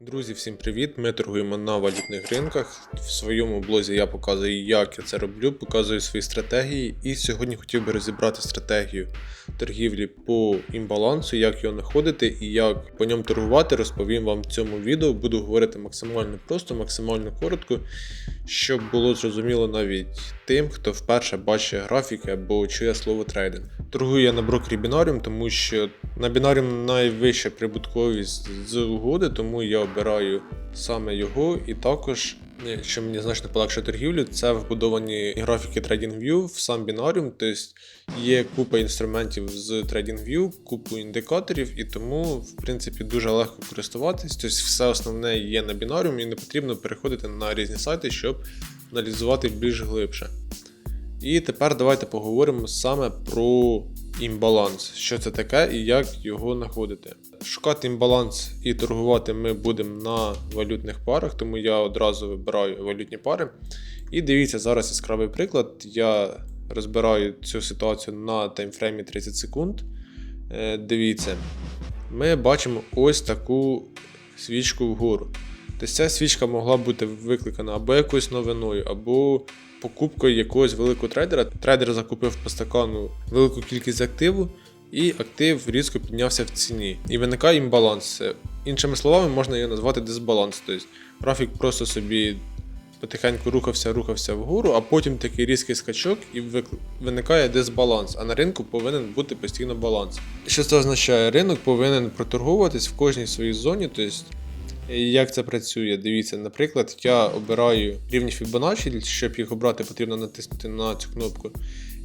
Друзі, всім привіт! Ми торгуємо на валютних ринках. В своєму блозі я показую, як я це роблю, показую свої стратегії. І сьогодні хотів би розібрати стратегію торгівлі по імбалансу, як його знаходити і як по ньому торгувати. Розповім вам в цьому відео. Буду говорити максимально просто, максимально коротко, щоб було зрозуміло навіть тим, хто вперше бачить графіки або чує слово трейдинг. Торгую я на брокері Binarium, тому що на Binarium найвища прибутковість з угоди, тому я обираю саме його. І також, е, що мені значно полегшує торгівлю, це вбудовані графіки TradingView в сам Binarium. Тобто є купа інструментів з TradingView, купу індикаторів, і тому, в принципі, дуже легко користуватись. Тобто все основне є на Binarium і не потрібно переходити на різні сайти, щоб аналізувати більш глибше. І тепер давайте поговоримо саме про імбаланс, що це таке і як його знаходити. Шукати імбаланс і торгувати ми будемо на валютних парах, тому я одразу вибираю валютні пари. І дивіться, зараз яскравий приклад. Я розбираю цю ситуацію на таймфреймі 30 секунд. Е, Дивіться, ми бачимо ось таку свічку вгору. Тобто ця свічка могла бути викликана або якоюсь новиною, або покупкою якогось великого трейдера. Трейдер закупив по стакану велику кількість активу, і актив різко піднявся в ціні. І виникає імбаланс. Іншими словами, можна його назвати дисбаланс. Тобто графік просто собі потихеньку рухався, рухався вгору, а потім такий різкий скачок і виникає дисбаланс. А на ринку повинен бути постійно баланс. Що це означає? Ринок повинен проторгуватись в кожній своїй зоні. Тобто як це працює? Дивіться, наприклад, я обираю рівні Fibonacci, щоб їх обрати, потрібно натиснути на цю кнопку.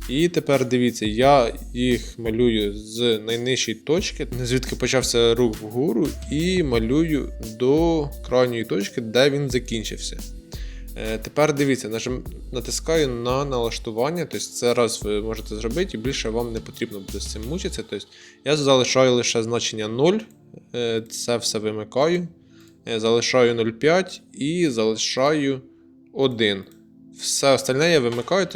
І тепер дивіться, я їх малюю з найнижчої точки, звідки почався рух вгору, і малюю до крайньої точки, де він закінчився. Е, Тепер дивіться, натискаю на налаштування, тобто це раз ви можете зробити, і більше вам не потрібно буде з цим мучитися. Тобто я залишаю лише значення 0, е, це все вимикаю. Е, Залишаю 0,5 і залишаю 1. Все остальне я вимикаю,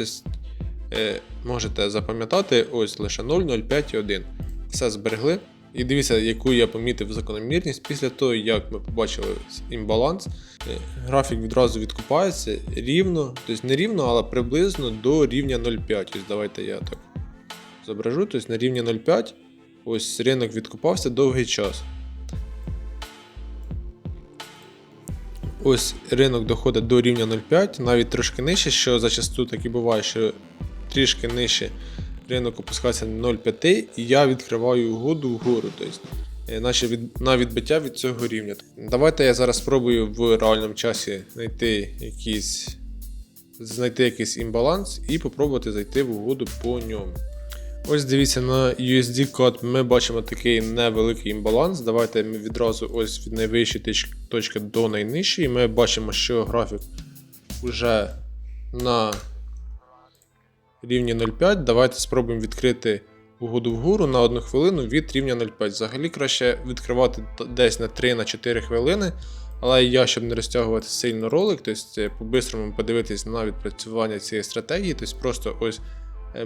е, можете запам'ятати ось лише 0, 0,5 і 1. Все зберегли. І дивіться, яку я помітив закономірність. Після того, як ми побачили імбаланс, е, графік відразу відкупається рівно, тобто не рівно, але приблизно до рівня 0,5. Ось давайте я так зображу. Тобто на рівні 0,5 ось ринок відкупався довгий час. Ось ринок доходить до рівня 0,5, навіть трошки нижче, що зачасту так і буває, що трішки нижче ринок опускається на 0,5, і я відкриваю угоду вгору, тобто, е, наче від, на відбиття від цього рівня. Давайте я зараз спробую в реальному часі знайти якийсь, знайти якийсь імбаланс і попробувати зайти в угоду по ньому. Ось дивіться на USD код ми бачимо такий невеликий імбаланс. Давайте ми відразу ось від найвищої точки до найнижчої. Ми бачимо, що графік вже на рівні 0,5. Давайте спробуємо відкрити угоду вгору на одну хвилину від рівня 0,5. Взагалі краще відкривати десь на 3-4 хвилини. Але я, щоб не розтягувати сильно ролик, тобто по-бистрому подивитись на відпрацювання цієї стратегії, тобто просто ось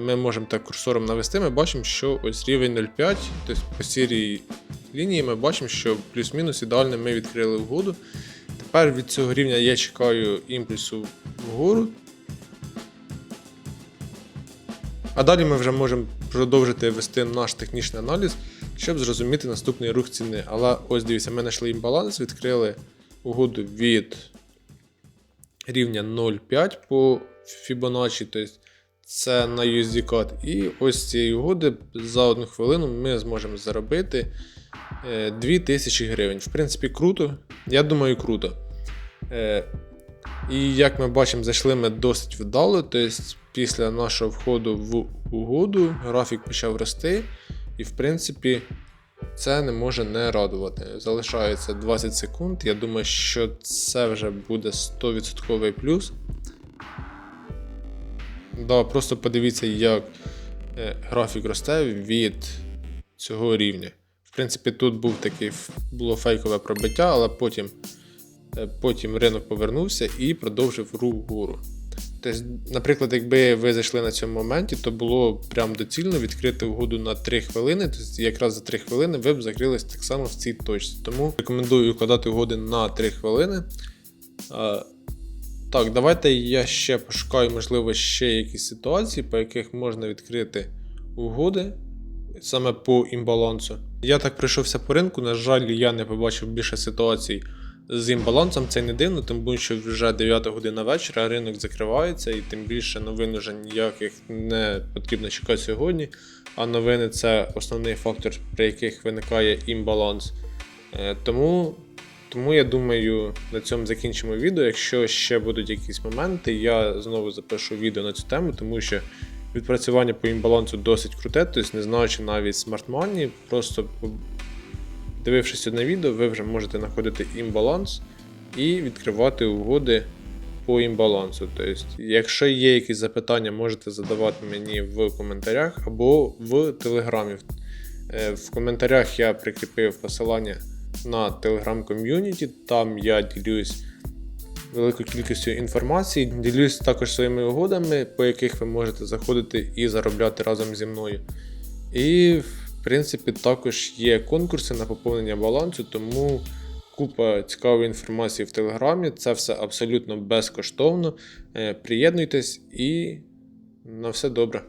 ми можемо так курсором навести, ми бачимо, що ось рівень 0,5, тобто по сірій лінії ми бачимо, що плюс-мінус ідеально ми відкрили угоду. Тепер від цього рівня я чекаю імпульсу вгору. А далі ми вже можемо продовжити вести наш технічний аналіз, щоб зрозуміти наступний рух ціни. Але ось дивіться, ми знайшли імбаланс, відкрили угоду від рівня 0,5 по Fibonacci, тобто це на USD код. І ось з цієї угоди за одну хвилину ми зможемо заробити е, 2000 гривень. В принципі, круто. Я думаю, круто. Е, І як ми бачимо, зайшли ми досить вдало. Тобто після нашого входу в угоду графік почав рости. І в принципі. Це не може не радувати. Залишається 20 секунд. Я думаю, що це вже буде 100% плюс. Да, просто подивіться, як е, графік росте від цього рівня. В принципі, тут був такий, було фейкове пробиття, але потім, е, потім ринок повернувся і продовжив рух вгору. Тобто, наприклад, якби ви зайшли на цьому моменті, то було прям доцільно відкрити угоду на 3 хвилини. Тобто, якраз за 3 хвилини ви б закрились так само в цій точці. Тому рекомендую укладати угоди на 3 хвилини. Так, давайте я ще пошукаю, можливо, ще якісь ситуації, по яких можна відкрити угоди саме по імбалансу. Я так пройшовся по ринку. На жаль, я не побачив більше ситуацій з імбалансом. Це не дивно, тому що вже 9 година вечора ринок закривається, і тим більше новин вже ніяких не потрібно чекати сьогодні. А новини це основний фактор, при яких виникає імбаланс. Е, Тому, тому я думаю, на цьому закінчимо відео. Якщо ще будуть якісь моменти, я знову запишу відео на цю тему, тому що відпрацювання по імбалансу досить круте, тобто не знаючи навіть смарт-мані, просто дивившись одне відео, ви вже можете знаходити імбаланс і відкривати угоди по імбалансу. Тобто, якщо є якісь запитання, можете задавати мені в коментарях або в телеграмі. Е, В коментарях я прикріпив посилання на телеграм-ком'юніті, там я ділюсь великою кількістю інформації, ділюсь також своїми угодами, по яких ви можете заходити і заробляти разом зі мною. І, в принципі, також є конкурси на поповнення балансу, тому купа цікавої інформації в Телеграмі. Це все абсолютно безкоштовно. Е, Приєднуйтесь і на все добре.